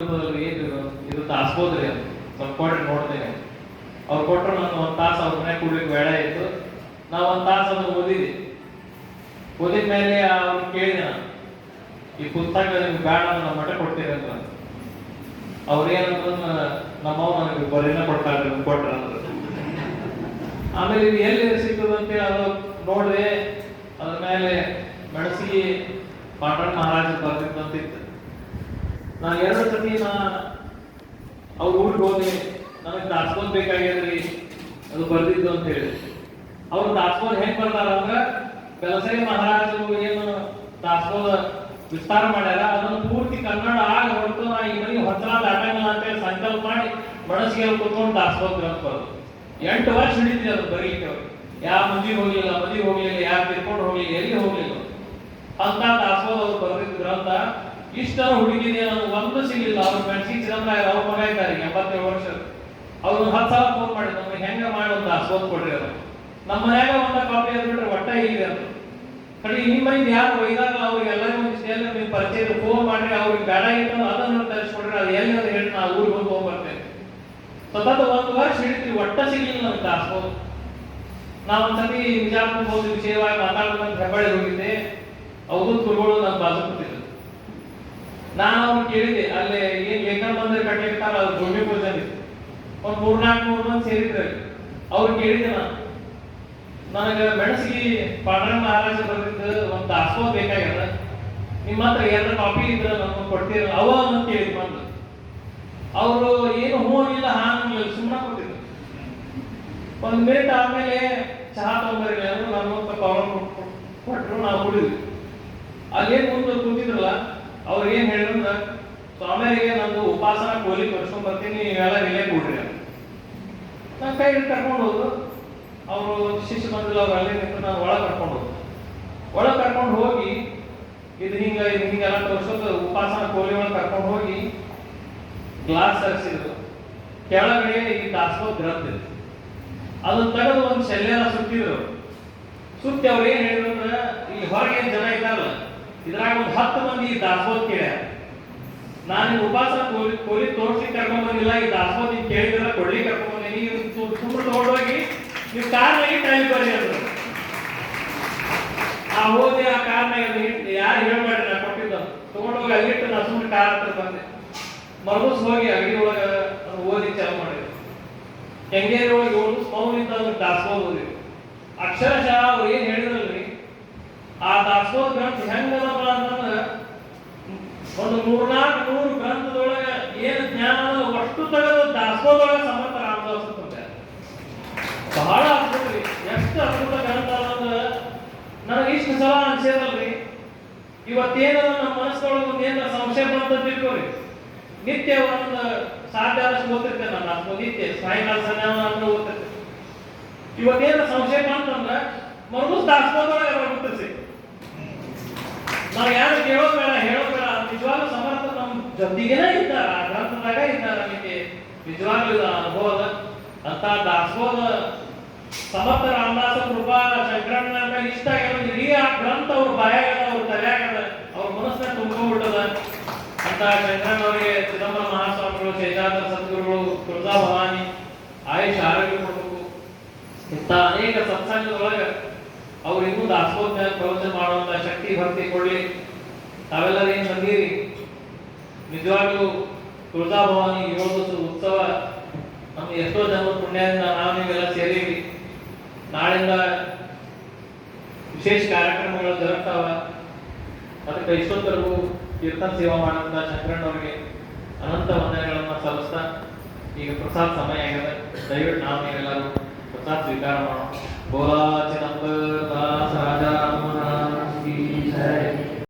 ಇದು ತಾಸ್ಬೋದ್ರಿ ಅದು. ಸ್ವಲ್ಪ ಕೊಡ್ರಿ ನೋಡ್ತೇನೆ ಅವ್ರು ಕೊಟ್ಟರು ನಾನು ಒಂದು ತಾಸು ಅವ್ರ ಮನೆ ಕೂಡ್ಲಿಕ್ಕೆ ಬೇಡ ಇತ್ತು ನಾವು ಒಂದ್ ತಾಸು ಅದನ್ನ ಓದಿದ್ವಿ. ಓದಿದ ಮೇಲೆ ಅವ್ರು ಕೇಳಿದೆ ನಾನು. ಈ ಪುಸ್ತಕ ನಿಮ್ಗೆ ಬೇಡ ನಮ್ಮ ಮಠ ಕೊಡ್ತೀರಿ ಅಂತ ಅವ್ರು ಏನಂದ್ರು ನಮ್ಮವ್ ನನಗೆ ಬರೀನ ಕೊಡ್ತಾರೆ ಕೊಟ್ರ ಅಂದ್ರು. ಆಮೇಲೆ ಇದು ಎಲ್ಲಿ ಸಿಗ್ತದೆ ಅಂತೇಳಿ ಅದು ನೋಡ್ರಿ ಅದ್ರ ಮೇಲೆ ಮೆಣಸಿಗೆ ಪಾಟಣ ಮಹಾರಾಜ ಬರ್ತಿದ್ದಂತಿತ್ತು ನಾನು ಎರಡು ಸತಿ ನಾ ಅವ್ರ ಊರಿಗೆ ಹೋದೆ, ನನಗೆ ದಾಸ್ಕೋನ್ ಬೇಕಾಗ್ಯದ್ರಿ, ಅದು ಬರ್ದಿದ್ದು ಅಂತ ಹೇಳಿ. ಅವ್ರು ದಾಸ್ಕೋನ್ ಹೆಂಗ್ ಬರ್ತಾರ ಅಂದ್ರೆ ಕೆಲಸರಿ ಮಹಾರಾಜರು ಏನು ದಾಸ್ಕೋದ ವಿಸ್ತಾರ ಮಾಡ್ಯಾರ, ಅದನ್ನು ಪೂರ್ತಿ ಕನ್ನಡ ಆಗ ಹೊರತು ನಾ ಈ ಮನೆ ದಾಟಂಗಿಲ್ಲ ದಾಟಂಗಿಲ್ಲ ಅಂತೇಳಿ ಸಂಕಲ್ಪ ಮಾಡಿ ಮನಸ್ಸಿಗೆ ಕುತ್ಕೊಂಡು ದಾಸ್ಕೋದ್ ಗ್ರಂಥ ಬರೋದು ಎಂಟು ವರ್ಷ ಹಿಡಿದ್ರಿ ಅದು ಬರೀಲಿಕ್ಕೆ ಯಾವ ಮದುವೆ ಹೋಗ್ಲಿಲ್ಲ ಮದುವೆ ಹೋಗ್ಲಿಲ್ಲ, ಯಾರು ತಿರ್ಕೊಂಡು ಹೋಗ್ಲಿಲ್ಲ ಎಲ್ಲಿ ಹೋಗ್ಲಿಲ್ಲ. ಅಂತ ದಾಸೋಹ ಅವ್ರು ಬರೆದಿದ್ದ ಗ್ರಂಥ ಇಷ್ಟ ಹುಡುಗಿನೇ ಒಂದು ಸಿಗಲಿಲ್ಲ. ಅವ್ರ ಮೆಣಸಿ ಚಿದಂಬರಾಯ ಅವ್ರ ಮಗ ಇದ್ದಾರೆ ಎಂಬತ್ತೇಳು ವರ್ಷ ಅವ್ರು ಹತ್ತು ಸಲ ಫೋನ್ ಮಾಡಿ ನಮ್ಗೆ ಹೆಂಗ ಮಾಡೋದು ಫೋನ್ ಕೊಡ್ರಿ ಅದು ನಮ್ಮ ಮನ್ಯಾಗ ಒಂದ ಕಾಪಿ ಅದ್ ಬಿಟ್ರೆ ಒಟ್ಟ ಇಲ್ಲ ಅಂತ ಕಡೆ ನಿಮ್ಮ ಮನೆಯಿಂದ ಯಾರು ಒಯ್ದಾಗ ಅವ್ರಿಗೆ ಎಲ್ಲರಿಗೂ ಒಂದು ಸ್ಟೇಲ್ ನಿಮ್ಮ ಪರಿಚಯ ಫೋನ್ ಮಾಡ್ರಿ. ಅವ್ರಿಗೆ ಬೇಡ ಇತ್ತು ಅದನ್ನು ತರಿಸ್ಕೊಡ್ರಿ. ಅದು ಎಲ್ಲಿ ಅಂತ ಹೇಳಿ ನಾ ಊರಿಗೆ ಹೋಗಿ ಹೋಗ್ಬರ್ತೇನೆ ಸತತ ಒಂದು ವರ್ಷ ಹಿಡಿತೀವಿ ಒಟ್ಟ ಸಿಗಲಿಲ್ಲ ನಮ್ಗೆ ದಾಸೋಹ ನಾವು ಒಂದ್ಸತಿ ವಿಜಾಪುರ ಹೋಗಿ ವಿಷಯವಾಗಿ ಮಾತಾಡೋದಂತ ಹೆಬ್ಬಳ್ಳಿ ಹೋಗಿದ್ದೆ. ಅವರು ಗುರುಗಳು ನಮ್ಮ ಬಾಜು ನಾನು ಕೇಳಿದೆ, ಅಲ್ಲಿ ಏನ್ ಲೇಖನ ಬಂದ್ರೆ ಕಟ್ಟಿರ್ತಾರ ಅದು ಭೂಮಿ ಇತ್ತು ಒಂದ್ ಮೂರ್ನಾಲ್ಕು ಮೂರ್ ಮಂದಿ ಸೇರಿದ್ರೆ. ಅವ್ರು ಕೇಳಿದೆ ನಾನು. ನನಗೆ ಮೆಣಸಿಗೆ ಪಾಂಡ್ರ ಮಹಾರಾಜ ಬಂದಿದ್ದ ಒಂದು ದಾಸೋಹ ಬೇಕಾಗ್ಯದ. ನಿಮ್ಮ ಹತ್ರ ಏನಾರ ಕಾಪಿ ಇದ್ರೆ ನಮ್ಗೆ ಕೊಡ್ತೀರ ಅವ ಅಂತ ಕೇಳಿದ್ ಬಂದು. ಅವರು ಏನು ಹೂ ಇಲ್ಲ ಹಾಂಗಿಲ್ಲ ಸುಮ್ಮನೆ ಕೊಟ್ಟಿದ್ರು ಒಂದ್ ಮಿನಿಟ್ ಆಮೇಲೆ ಚಹಾ ತಗೊಂಬರಿ ಅಂದ್ರೆ ನಾನು ಸ್ವಲ್ಪ ಕೊಟ್ಟರು ನಾವು ಕುಡಿದ್ವಿ. ಅಲ್ಲೇನು ಮುಂದೆ ಕೂತಿದ್ರಲ್ಲ ಅವ್ರು ಏನ್ ಹೇಳಿದ್ರ ಸ್ವಾಮಿಯರಿಗೆ ನಂದು ಉಪಾಸನ ಕೋಲಿ ಕರ್ಸ್ಕೊಂಡ್ ಬರ್ತೀನಿ ನೀವೆಲ್ಲ ಇಲ್ಲೇ ಕೊಡ್ರಿ. ನಾನ್ ಕೈ ಕರ್ಕೊಂಡು ಹೋದ್ರು. ಅವರು ಶಿಷ್ಯ ಬಂದಿಲ್ಲ ಅವ್ರು ಅಲ್ಲೇ ನಿಂತು ನಾನು ಒಳಗೆ ಕರ್ಕೊಂಡು ಹೋದ್ರು. ಒಳಗೆ ಕರ್ಕೊಂಡು ಹೋಗಿ, ಇದು ಹಿಂಗ, ಇದು ಹಿಂಗೆಲ್ಲ ತೋರಿಸೋದು, ಉಪಾಸನ ಕೋಲಿ ಒಳಗೆ ಕರ್ಕೊಂಡು ಹೋಗಿ ಗ್ಲಾಸ್ ಹರಿಸಿದ್ರು. ಕೆಳಗಡೆ ಈ ದಾಸೋ ಗ್ರಂಥ ಇತ್ತು ಅದನ್ನ ತೆಗೆದು ಒಂದು ಶಲ್ಯನ ಸುತ್ತಿದ್ರು. ಸುತ್ತಿ ಅವ್ರು ಏನ್ ಹೇಳಿದ್ರು ಅಂದ್ರೆ ಈ ಹೊರಗೆ ಜನ ಇದ್ದಾರಲ್ಲ ಇದ್ರಾಗ ಒಂದು ಹತ್ತು ಮಂದಿ ಈ ದಾಸೋಹ ಕೇಳ್ಯಾರ. ನಾನು ಉಪವಾಸ ಕೋಲಿ ಕೋಲಿ ತೋರ್ಸ್ಲಿಕ್ಕೆ ಕರ್ಕೊಂಡ್ ಬಂದಿಲ್ಲ, ಈ ದಾಸೋದ್ ನೀವು ಕೇಳಿದ್ರೆ ಕೊಡ್ಲಿಕ್ಕೆ ಕರ್ಕೊಂಡ್ ಬಂದೀನಿ ಇದು ಸುಮ್ಮನೆ ತಗೊಂಡೋಗಿ ನೀವು ಕಾರ್ನಾಗಿ ಟೈಮ್ ಬರ್ರಿ ಅಂದ್ರು. ಆ ಹೋದೆ, ಆ ಕಾರ್ನಾಗ ಯಾರು ಹೇಳ್ಬೇಡ್ರಿ ನಾ ಕೊಟ್ಟಿದ್ದ. ತಗೊಂಡೋಗಿ ಅಲ್ಲಿಟ್ಟು ನಾ ಸುಮ್ಮನೆ ಕಾರ್ ಹತ್ರ ಬಂದೆ. ಮರುಸ್ ಹೋಗಿ ಅಂಗಡಿ ಒಳಗ ಓದಿ ಚಾಲು ಮಾಡಿದ್ರು ಹೆಂಗೇರಿ ಒಳಗೆ ಏಳು ಮೌನಿಂದ ಒಂದು ದಾಸೋಹ ಓದಿದ್ರು. ಅಕ್ಷರಶಃ ಅವ್ರು ಏನ್ ದಾಸೋಹ ಗ್ರಂಥ ಹೆಂಗದಪ್ಪ ಅಂತಂದ್ರ ಒಂದು ಮೂರ್ನಾಲ್ಕು ನೂರು ಗ್ರಂಥದೊಳಗ ಏನು ಜ್ಞಾನ ಅಷ್ಟು ತೆಗೆದು ದಾಸೋಹದೊಳಗೆ ಸಮರ್ಥ ರಾಮದಾಸ ಬಹಳ ಅದ್ಭುತ ರೀ ಎಷ್ಟು ಅದ್ಭುತ ಗ್ರಂಥ ಅದಂದ್ರ ನನಗೆ ಇಷ್ಟು ಸಲ ಅನ್ಸೇದಲ್ರಿ ಇವತ್ತೇನದ ನಮ್ಮ ಮನಸ್ಸೊಳಗೆ ಒಂದು ಏನಾರ ಸಂಶಯ ಬಂತ ತಿಳ್ಕೊರಿ ನಿತ್ಯ ಒಂದು ಸಾಧ್ಯ ಆದಷ್ಟು ಓದ್ತಿರ್ತೇನೆ ನಾನು. ಅದು ನಿತ್ಯ, ಸಾಯಂಕಾಲ ಸಂಧ್ಯಾವ ಅಂತ ಓದ್ತಿರ್ತೇನೆ. ಇವತ್ತೇನ ಸಂಶಯ ಬಂತಂದ್ರೆ ಮರುದಿವ್ಸ ದಾಸೋಹದೊಳಗೆ ಬರ್ಬಿಡ್ತೀರಿ ನಾವು ಯಾರು ಕೇಳೋದ್ ಬೇಡ, ಹೇಳೋದ್ ಬೇಡ. ನಿಜವಾಗ್ಲೂ ಸಮರ್ಥ ನಮ್ಮ ಜೊತೆಗೇನೆ ಇದ್ದಾರ. ಗ್ರಂಥದಾಗ ಇದ್ದಾರ ನಮಗೆ. ನಿಜವಾಗ್ಲೂ ಅನುಭವದ ಅಂತ ದಾಸೋಹ ಸಮರ್ಥ ರಾಮದಾಸ ಕೃಪಾ ಶಂಕರಣ್ಣ ಇಷ್ಟ ಆಗಿರೋದು ಇಡೀ ಆ ಗ್ರಂಥ ಅವ್ರ ಬಾಯಾಗದ, ಅವ್ರ ತಲೆಯಾಗದ, ಅವ್ರ ಮನಸ್ಸಿನ ತುಂಬಿಬಿಟ್ಟದ ಅಂತ ಶಂಕರಣ್ಣ ಅವರಿಗೆ ಚಿದಂಬರ ಮಹಾಸ್ವಾಮಿಗಳು ಶೇಷಾದ್ರ ಸದ್ಗುರುಗಳು, ತುಳಜಾ ಭವಾನಿ, ಆಯುಷ್ ಆರೋಗ್ಯ ಕೊಡಬೇಕು. ಇಂಥ ಅನೇಕ ಸತ್ಸಂಗದೊಳಗ ಇನ್ನೂ ದಾಸೋಹ ಪ್ರವಚನ ಮಾಡುವಂತ ಶಕ್ತಿ ಭಕ್ತಿ ಕೊಡಲಿ. ತಾವೆಲ್ಲರೂ ಏನು ಬಂದಿರಿ ನಿಜವಾಗ್ಲೂ ತುಳಜಾ ಭವಾನಿ ದಿವಸದ ಉತ್ಸವ ನಮ್ಮ ಎಷ್ಟೋ ಜನ ಪುಣ್ಯದಿಂದ ನಾವು ನೀವೆಲ್ಲ ಸೇರಿವಿ ನಾಳಿಂದ ವಿಶೇಷ ಕಾರ್ಯಕ್ರಮಗಳು ಜರುಗ್ತಾವ ಅದಕ್ಕೆ ಇಷ್ಟೊತ್ತರೆಗೂ ಕೀರ್ತನ ಸೇವಾ ಮಾಡಂತ ಚಂದ್ರಣ್ಣವರಿಗೆ ಅನಂತ ವಂದನೆಗಳನ್ನು ಸಲ್ಲಿಸ್ತಾ ಈಗ ಪ್ರಸಾದ ಸಮಯ ಆಗಿದೆ. ದಯವಿಟ್ಟು ನಾವು ನೀವೆಲ್ಲರೂ ਸਤਿ ਸ੍ਰੀ ਅਕਾਲ। ਬੋਲਾ ਚਨੰਦ ਦਾਸ ਰਾਜਾ ਰਾਮ